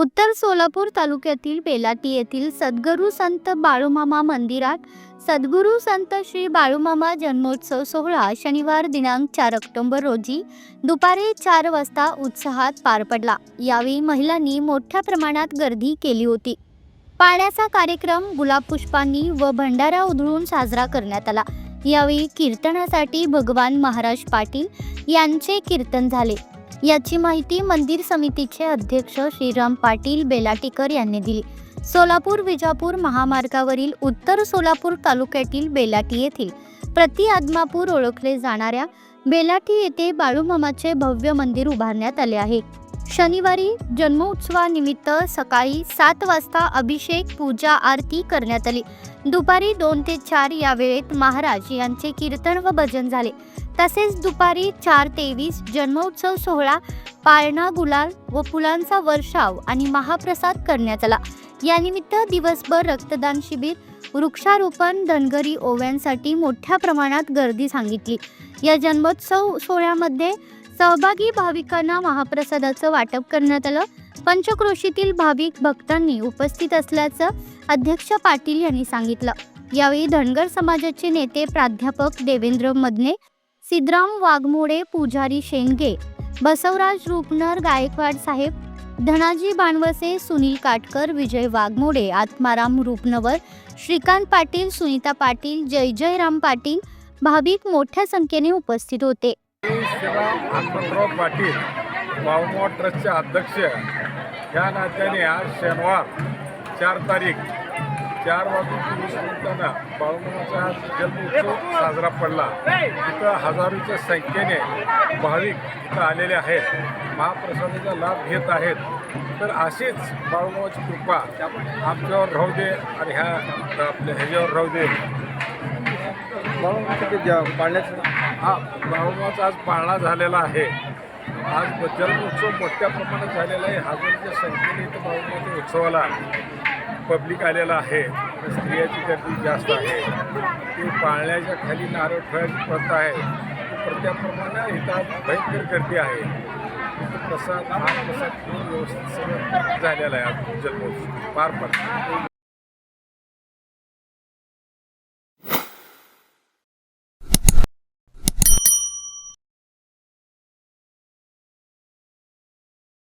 उत्तर सोलापूर तालुक्यातील बेलाटी येथील सद्गुरू संत बाळूमामा मंदिरात सद्गुरू संत श्री बाळूमामा जन्मोत्सव सोहळा शनिवार दिनांक चार ऑक्टोबर रोजी दुपारी चार वाजता उत्साहात पार पडला. यावेळी महिलांनी मोठ्या प्रमाणात गर्दी केली होती. पाण्याचा कार्यक्रम गुलाब पुष्पांनी व भंडारा उधळून साजरा करण्यात आला. यावेळी कीर्तनासाठी भगवान महाराज पाटील यांचे कीर्तन झाले. याची माहिती मंदिर समितीचे अध्यक्ष श्रीराम पाटील बेलाटीकर यांनी दिली. सोलापूर विजापूर महामार्गावरील उत्तर सोलापूर तालुक्यातील बेलाटी येथील प्रति आदमापूर ओळखले जाणाऱ्या बेलाटी येथे बाळूमामाचे भव्य मंदिर उभारण्यात आले आहे. शनिवारी जन्मोत्सवानिमित्त सकाळी सात वाजता अभिषेक पूजा आरती करण्यात आली. दुपारी दोन ते चार या वेळेत महाराज यांचे कीर्तन व भजन झाले. तसेच दुपारी चार तेवीस जन्मोत्सव सोहळा पाळणा गुलाल व फुलांचा वर्षाव आणि महाप्रसाद करण्यात आला. यानिमित्त दिवसभर रक्तदान शिबिर वृक्षारोपण धनगरी ओव्यांसाठी मोठ्या प्रमाणात गर्दी सांगितली. या जन्मोत्सव सोहळ्यामध्ये सहभागी भाविकांना महाप्रसादाचं वाटप करण्यात आलं. पंचक्रोशीतील भाविक भक्तांनी उपस्थित असल्याचं अध्यक्ष पाटील यांनी सांगितलं. यावेळी धनगर समाजाचे नेते प्राध्यापक देवेंद्र मदने सिद्धराम वाघमोडे पुजारी शेंडगे बसवराज रुपनर गायकवाड साहेब धनाजी बाणवसे सुनील काटकर विजय वाघमोडे आत्माराम रूपनवर श्रीकांत पाटील सुनीता पाटील जय जयराम पाटील भाविक मोठ्या संख्येने उपस्थित होते. श्रीराम हनुमंतराव पाटील बावमो ट्रस्टचे अध्यक्ष ह्या नात्याने आज शनिवार चार तारीख चार वाजून वीस मिनिटांना बाळूमामाचा आज जन्मोत्सव साजरा पडला. तिथं हजारोच्या संख्येने भाविक इथं आलेले आहेत. महाप्रसादाचा लाभ घेत आहेत. तर अशीच बाळूमामाची कृपा आमच्यावर राहू दे आणि ह्या आपल्या ह्याच्यावर राहू दे. बाळूमामाचं पाळण्याचं? हा बाळूमाचा आज पाळणा झालेला आहे. आज जन्मोत्सव मोठ्या प्रमाणात झालेला आहे. हजारोच्या संख्येने इथं बाळूमाच्या उत्सवाला पब्लिक आलेला आहे. स्त्रियाची गर्दी जास्त आहे. ती पाळण्याच्या खाली नारळ ठेवायची प्रथा आहे. तर त्याप्रमाणे इथं आज भयंकर गर्दी आहे. इथं प्रसाद महाप्रसाद घेऊन व्यवस्थित सगळं झालेला आहे. आज जन्मोत्सव पार पडला.